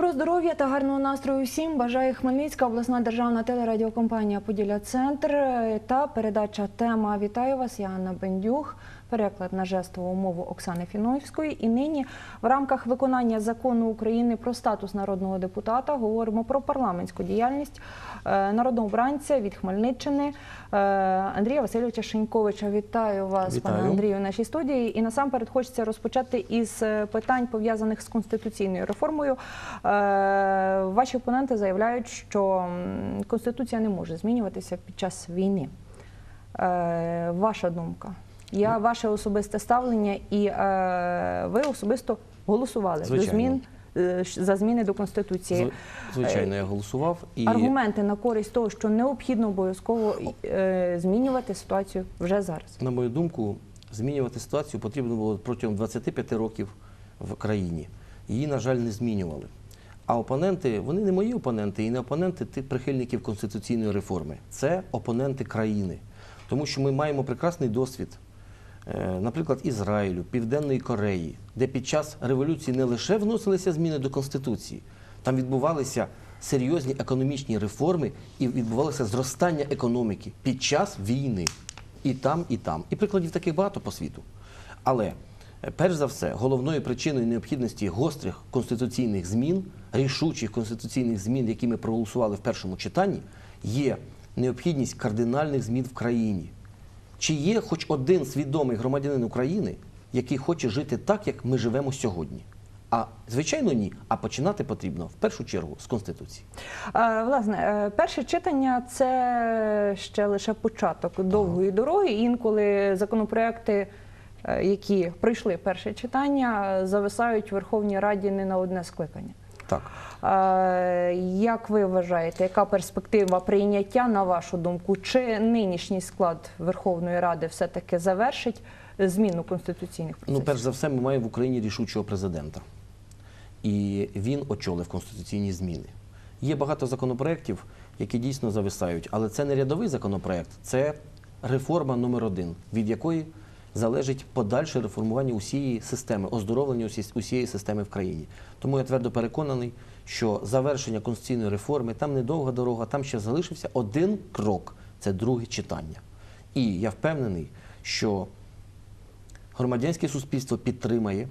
Доброго здоров'я та гарного настрою всім. Бажає Хмельницька обласна державна телерадіокомпанія Поділля Центр та передача тема. Вітаю вас. Я Анна Бендюх. Переклад на жестову мову Оксани Фіновської. І нині в рамках виконання закону України про статус народного депутата говоримо про парламентську діяльність е, народного обранця від Хмельниччини е, Андрія Васильовича Шеньковича. Вітаю вас, Вітаю. пане Андрію, в нашій студії. І насамперед хочеться розпочати із е, питань пов'язаних з конституційною реформою. Е, Ваші опоненти заявляють, що конституція не може змінюватися під час війни. Е, Ваша думка? Я Ну. ваше особисте ставлення, і е, ви особисто голосували Звичайно. до змін за зміни до конституції. Звичайно, я голосував і Аргументи на користь того, що необхідно обов'язково змінювати ситуацію вже зараз. на мою думку, змінювати ситуацію потрібно було протягом 25 років в країні. Її, на жаль, не змінювали. А опоненти, вони не мої опоненти і не опоненти тих прихильників конституційної реформи. Це опоненти країни. Тому що ми маємо прекрасний досвід, е, наприклад, Ізраїлю, Південної Кореї, де під час революції не лише вносилися зміни до Конституції, там відбувалися серйозні економічні реформи і відбувалося зростання економіки під час війни. І там, і там. І прикладів таких багато по світу. Але перш за все, головною причиною необхідності гострих конституційних змін, рішучих конституційних змін, які ми проголосували в першому читанні, є необхідність кардинальних змін в країні. Чи є хоч один свідомий громадянин України, який хоче жити так, як ми живемо сьогодні? А звичайно, ні. А починати потрібно в першу чергу з конституції. Власне, е, перше читання це ще лише початок довгої дороги. Інколи законопроекти, які пройшли перше читання, е, зависають в Верховній Раді не на одне скликання. Так. Е, Як ви вважаєте, яка перспектива прийняття, на вашу думку, чи нинішній склад Верховної Ради все-таки завершить зміну конституційних Ну, перш за все, ми маємо в Україні рішучого президента. І він очолив конституційні зміни. Є багато законопроєктів, які дійсно зависають, але це не рядовий законопроєкт, це реформа номер один, від якої залежить подальше реформування усієї системи, оздоровлення усієї системи в країні. Тому я твердо переконаний, що завершення конституційної реформи там недовга дорога, там ще залишився один крок це друге читання. І я впевнений, що громадянське суспільство підтримає,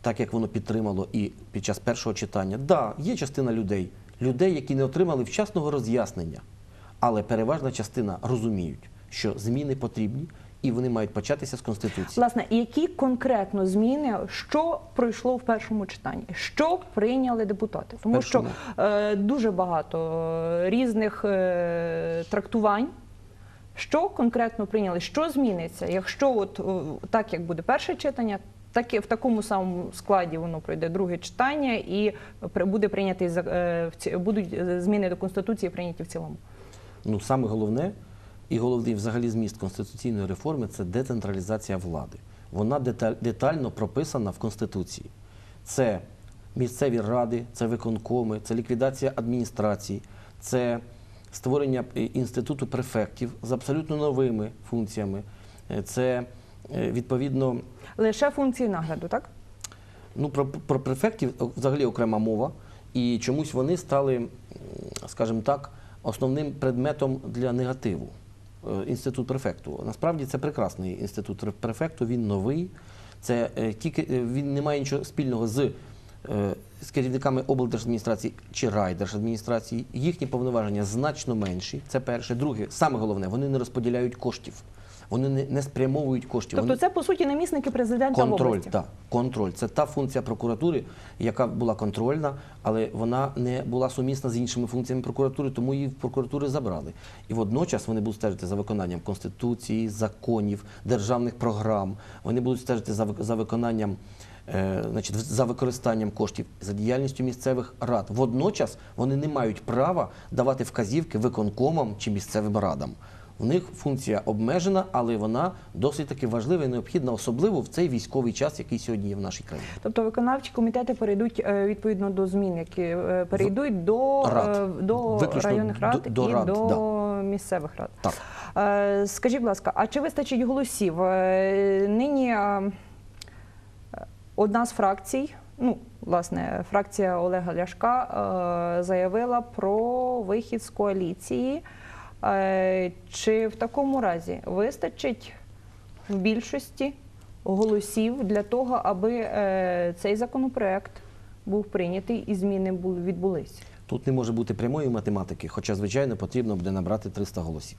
так як воно підтримало і під час першого читання. Да, є частина людей, людей, які не отримали вчасного роз'яснення, але переважна частина розуміють, що зміни потрібні і вони мають початися з конституції. Власне, які конкретно зміни, що пройшло в першому читанні, що прийняли депутати? Тому що е, дуже багато е, різних е, трактувань. Що конкретно прийняли? Що зміниться? Якщо от е, так як буде перше читання, так і в такому самому складі воно пройде друге читання і буде прийнятий за- е, будуть зміни до конституції прийняті в цілому. Ну, саме головне і головний взагалі зміст конституційної реформи це децентралізація влади. Вона деталь- детально прописана в Конституції. Це місцеві ради, це виконкоми, це ліквідація адміністрації, це створення е, інституту префектів з абсолютно новими функціями. Е, Це е, відповідно Лише функції нагляду, так? Ну, про, про префектів взагалі окрема мова, і чомусь вони стали, скажімо так, основним предметом для негативу. Е, Інститут префекту. Насправді це прекрасний інститут префекту, він новий. Це е, тільки е, він не має нічого спільного з, з керівниками облдержадміністрації чи райдержадміністрації. Їхні повноваження значно менші. Це перше. Друге, саме головне, вони не розподіляють коштів. Вони не, не спрямовують коштів. Тобто Вони- це по суті намісники президента Контроль, області. так, контроль. Це та функція прокуратури, яка була контрольна, але вона не була сумісна з іншими функціями прокуратури, тому її в прокуратури забрали. І водночас вони будуть стежити за виконанням конституції, законів, державних програм. Вони будуть стежити за, за виконанням. е, Значить, за використанням коштів за діяльністю місцевих рад. Водночас вони не мають права давати вказівки виконкомам чи місцевим радам. В них функція обмежена, але вона досить таки важлива і необхідна, особливо в цей військовий час, який сьогодні є в нашій країні. Тобто виконавчі комітети перейдуть е, відповідно до змін, які е, перейдуть до, Рад. е, до Виключно районних рад до- до і рад, до місцевих рад. Так. Е, Скажіть, будь ласка, а чи вистачить голосів? Е, Нині е, одна з фракцій ну, власне, фракція Олега Ляшка е, заявила про вихід з коаліції. Е, чи в такому разі вистачить в більшості голосів для того, аби е, цей законопроект був прийнятий і зміни були відбулися? Тут не може бути прямої математики, хоча, звичайно, потрібно буде набрати 300 голосів.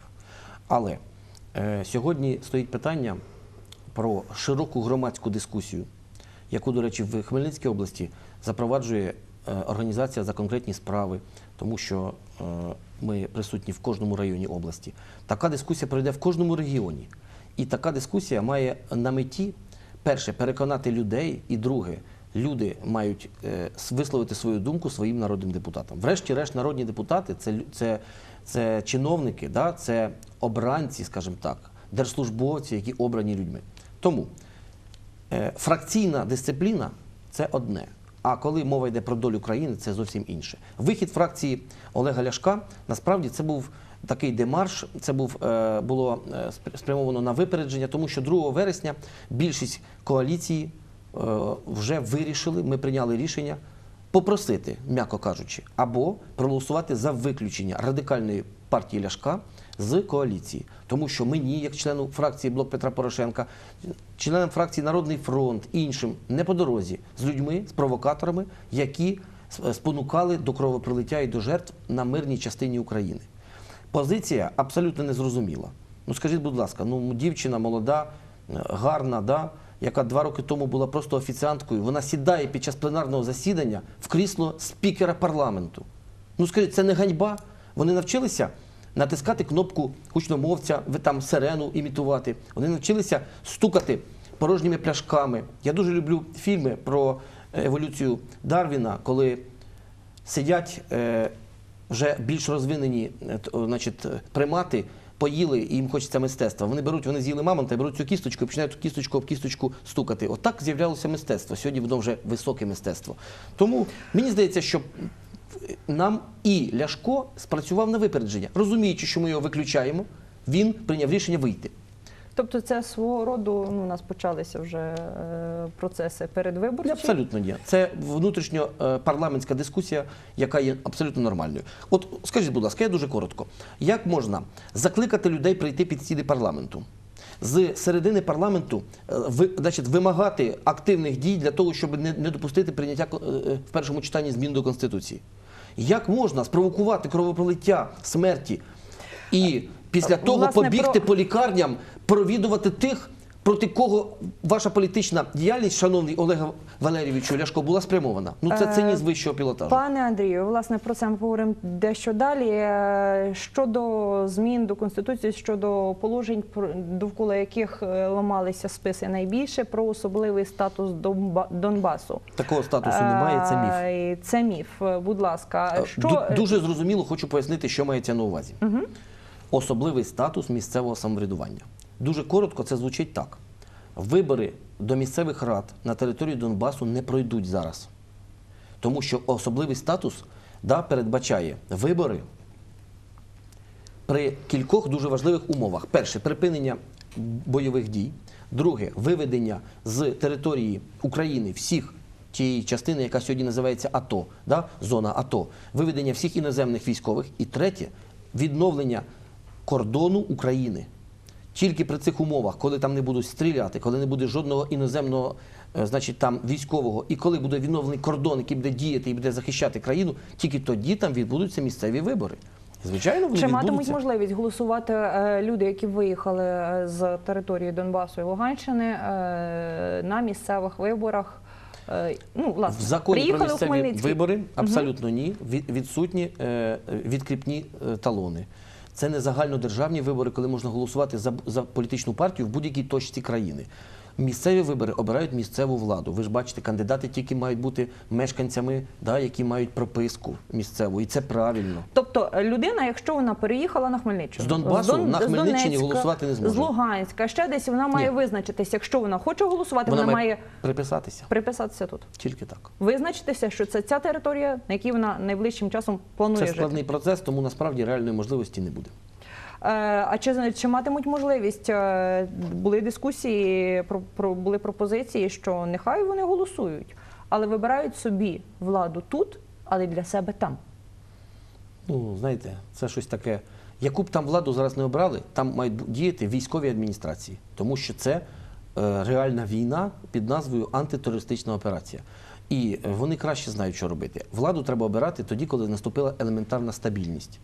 Але е, сьогодні стоїть питання про широку громадську дискусію, яку, до речі, в Хмельницькій області запроваджує організація за конкретні справи, тому що ми присутні в кожному районі області. Така дискусія пройде в кожному регіоні. І така дискусія має на меті, перше, переконати людей, і друге, люди мають е, висловити свою думку своїм народним депутатам. Врешті-решт, народні депутати це, чиновники, це обранці, скажімо так, держслужбовці, які обрані людьми. Тому Е, Фракційна дисципліна це одне. А коли мова йде про долю країни, це зовсім інше. Вихід фракції Олега Ляшка насправді це був такий демарш. Це був е, було е, спрямовано на випередження, тому що 2 вересня більшість коаліції е, вже вирішили. Ми прийняли рішення попросити, м'яко кажучи, або проголосувати за виключення радикальної партії Ляшка з коаліції, тому що мені, як члену фракції Блок Петра Порошенка, членам фракції Народний фронт, іншим не по дорозі з людьми, з провокаторами, які спонукали до кровопролиття і до жертв на мирній частині України. Позиція абсолютно незрозуміла. Ну скажіть, будь ласка, ну дівчина молода, е, гарна, да, яка два роки тому була просто офіціанткою, вона сідає під час пленарного засідання в крісло спікера парламенту. Ну скажіть, це не ганьба? Вони навчилися натискати кнопку гучномовця, там сирену імітувати. Вони навчилися стукати порожніми пляшками. Я дуже люблю фільми про е, еволюцію Дарвіна, коли сидять е, вже більш розвинені е, значить, примати, поїли і їм хочеться мистецтва. Вони беруть, вони з'їли мамонта, беруть цю кісточку і починають кісточку об кісточку стукати. Отак з'являлося мистецтво. Сьогодні воно вже високе мистецтво. Тому мені здається, що нам і Ляшко спрацював на випередження. Розуміючи, що ми його виключаємо, він прийняв рішення вийти. Тобто, це свого роду ну, у нас почалися вже е, процеси передвиборчі. Абсолютно ні. Це внутрішньопарламентська дискусія, яка є абсолютно нормальною. От скажіть, будь ласка, я дуже коротко. Як можна закликати людей прийти під стіни парламенту? З середини парламенту е, ви, значить, вимагати активних дій для того, щоб не, не допустити прийняття е, е, в першому читанні змін до Конституції. Як можна спровокувати кровопролиття смерті і після того Власне, побігти про- по лікарням, провідувати тих, проти кого ваша політична діяльність, шановний Олега Валерійовичу Ляшко, була спрямована? Ну це Е, цинізм вищого пілотажу. Пане Андрію, власне, про це ми поговоримо дещо далі. Е, Щодо змін до конституції, щодо положень, довкола яких е, ламалися списи найбільше, про особливий статус Донба- Донбасу. Такого статусу немає, це міф. Це міф. Будь ласка, що Дуже зрозуміло хочу пояснити, що мається на увазі. Особливий статус місцевого самоврядування. Дуже коротко це звучить так: вибори до місцевих рад на території Донбасу не пройдуть зараз. Тому що особливий статус да, передбачає вибори при кількох дуже важливих умовах: перше припинення бойових дій, друге виведення з території України всіх тієї частини, яка сьогодні називається АТО, да? зона АТО, виведення всіх іноземних військових, і третє відновлення кордону України. Тільки при цих умовах, коли там не будуть стріляти, коли не буде жодного іноземного, е, значить там військового, і коли буде відновлений кордон, який буде діяти і буде захищати країну, тільки тоді там відбудуться місцеві вибори. Звичайно, вони Чи матимуть можливість голосувати е, люди, які виїхали е, з території Донбасу і Луганщини е, на місцевих виборах? Е, Ну, власне, В законі про приїхали місцеві вибори абсолютно ні. Відсутні е, відкріпні е, талони. Це не загальнодержавні вибори, коли можна голосувати за, за політичну партію в будь-якій точці країни. Місцеві вибори обирають місцеву владу. Ви ж бачите, кандидати тільки мають бути мешканцями, да, які мають прописку місцеву, і це правильно. Тобто е, людина, якщо вона переїхала на Хмельниччину, З Донбасу Дон- на з Хмельниччині Донецька, голосувати не зможе. З Луганська, ще десь вона має Ні. визначитися. Якщо вона хоче голосувати, вона, Вона має приписатися приписатися тут. тільки так. Визначитися, що це ця територія, на якій вона найближчим часом планує Це жити. складний процес, тому насправді реальної можливості не буде. Е, А чи, чи матимуть можливість? е, Були дискусії, про, були пропозиції, що нехай вони голосують. але вибирають собі владу тут, але для себе там. Ну, знаєте, це щось таке. Яку б там владу зараз не обрали, там мають діяти військові адміністрації, тому що це е, реальна війна під назвою антитерористична операція. І вони краще знають, що робити. Владу треба обирати тоді, коли наступила елементарна стабільність.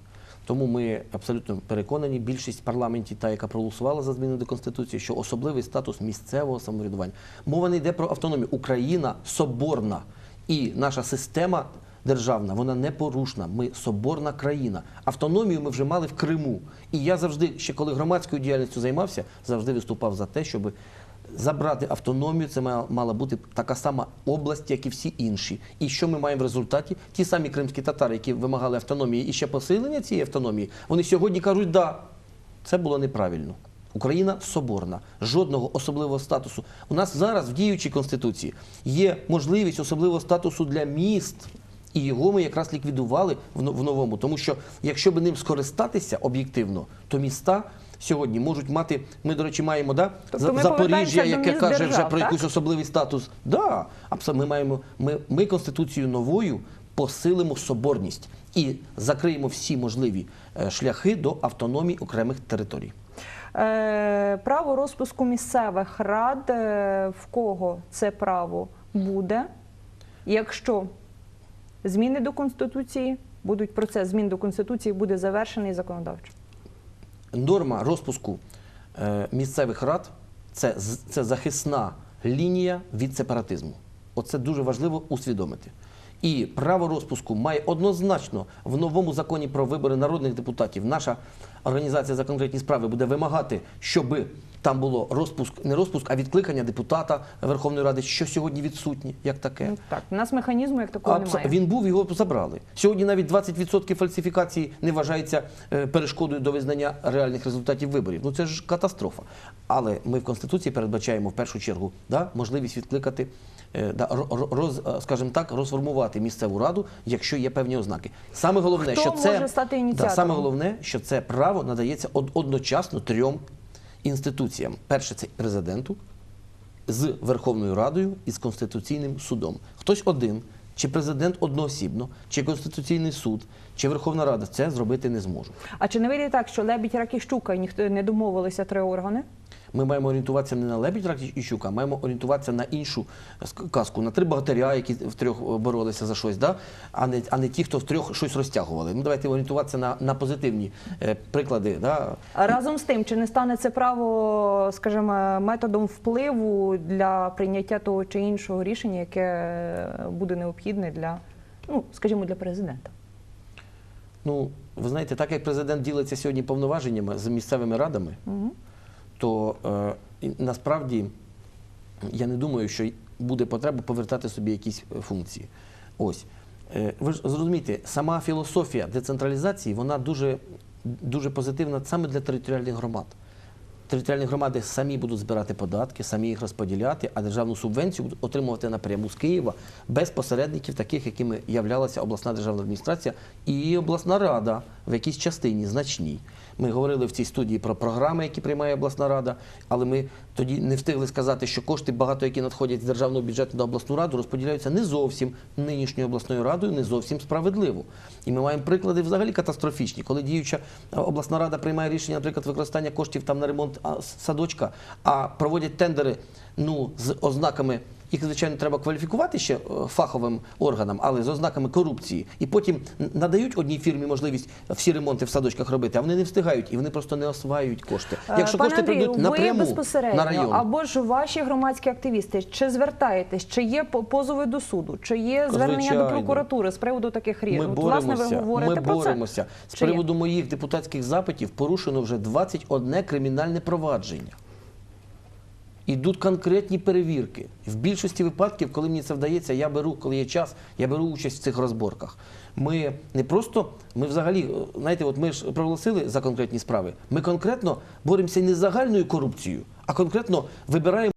Тому ми абсолютно переконані, більшість в парламенті, та яка проголосувала за зміни до конституції, що особливий статус місцевого самоврядування. Мова не йде про автономію. Україна соборна і наша система державна, вона непорушна. Ми соборна країна. Автономію ми вже мали в Криму. І я завжди, ще коли громадською діяльністю займався, завжди виступав за те, щоб забрати автономію. Це мала- мала бути така сама область, як і всі інші. І що ми маємо в результаті? Ті самі кримські татари, які вимагали автономії і ще посилення цієї автономії, вони сьогодні кажуть, да, це було неправильно. Україна соборна, жодного особливого статусу. У нас зараз в діючій конституції є можливість особливого статусу для міст. І його ми якраз ліквідували в но- в новому. Тому що якщо б ним скористатися об'єктивно, то міста сьогодні можуть мати. Ми, до речі, маємо да, Тобто ми Запоріжжя, яке каже вже про так? якийсь особливий статус. Да, абсолютно. Ми маємо ми, ми конституцію новою посилимо соборність і закриємо всі можливі е, шляхи до автономії окремих територій. Е, право розпуску місцевих рад, е, в кого це право буде, якщо зміни до Конституції будуть, процес змін до Конституції буде завершений законодавчо. Норма розпуску е, місцевих рад це, це захисна лінія від сепаратизму. Оце дуже важливо усвідомити. І право розпуску має однозначно в новому законі про вибори народних депутатів. Наша організація за конкретні справи буде вимагати, щоб там було розпуск, не розпуск, а відкликання депутата Верховної Ради, що сьогодні відсутні, як таке. Ну, так, у нас механізму як такого Абсо- немає. Він був, його забрали. Сьогодні навіть 20% фальсифікації не вважається е, перешкодою до визнання реальних результатів виборів. Ну це ж катастрофа. Але ми в Конституції передбачаємо в першу чергу да, можливість відкликати, роз, е, скажімо так, розформувати місцеву раду, якщо є певні ознаки. Саме головне, Хто що це може стати да, саме головне, що це право надається од- одночасно трьом інституціям: перше це президенту, з Верховною Радою і з Конституційним судом. Хтось один, чи президент одноосібно, чи Конституційний суд, чи Верховна Рада це зробити не зможуть. А чи не вийде так, що Лебідь, Рак і Щука і ніхто не домовилися три органи? Ми маємо орієнтуватися не на Лебідь Рак і Щука, а маємо орієнтуватися на іншу ск- казку, на три богатиря, які втрьох боролися за щось, да? а, не, а не ті, хто втрьох щось розтягували. Ну давайте орієнтуватися на, на позитивні е, приклади. Да? Разом з тим, чи не стане це право, скажімо, методом впливу для прийняття того чи іншого рішення, яке буде необхідне для, ну, скажімо, для президента? Ну, ви знаєте, так як президент ділиться сьогодні повноваженнями з місцевими радами, то е, насправді я не думаю, що буде потреба повертати собі якісь е, функції. Ось. Е, ви ж зрозумієте, сама філософія децентралізації, вона дуже, дуже позитивна саме для територіальних громад. Територіальні громади самі будуть збирати податки, самі їх розподіляти, а державну субвенцію будуть отримувати напряму з Києва без посередників, таких, якими являлася обласна державна адміністрація і обласна рада в якійсь частині значній. Ми говорили в цій студії про програми, які приймає обласна рада, але ми тоді не встигли сказати, що кошти багато, які надходять з державного бюджету на обласну раду, розподіляються не зовсім нинішньою обласною радою, не зовсім справедливо. І ми маємо приклади взагалі катастрофічні, коли діюча е, обласна рада приймає рішення, наприклад, використання коштів там на ремонт садочка, а проводять тендери ну, з ознаками. Їх, звичайно, треба кваліфікувати ще е, фаховим органам, але з ознаками корупції. І потім надають одній фірмі можливість всі ремонти в садочках робити, а вони не встигають і вони просто не осваюють кошти. Якщо Е, Пане кошти Андрію, прийдуть напряму безпосередньо на район, або ж ваші громадські активісти, чи звертаєтесь, чи є по- позови до суду, чи є звернення Звичайно. до прокуратури з приводу таких рішень? Власне, ви говорите Ми про боремося. З приводу моїх депутатських запитів порушено вже 21 кримінальне провадження. Ідуть конкретні перевірки. В більшості випадків, коли мені це вдається, я беру, коли є час, я беру участь в цих розборках. Ми не просто, ми взагалі, е, знаєте, от ми ж проголосили за конкретні справи. Ми конкретно боремося не з загальною корупцією, а конкретно вибираємо.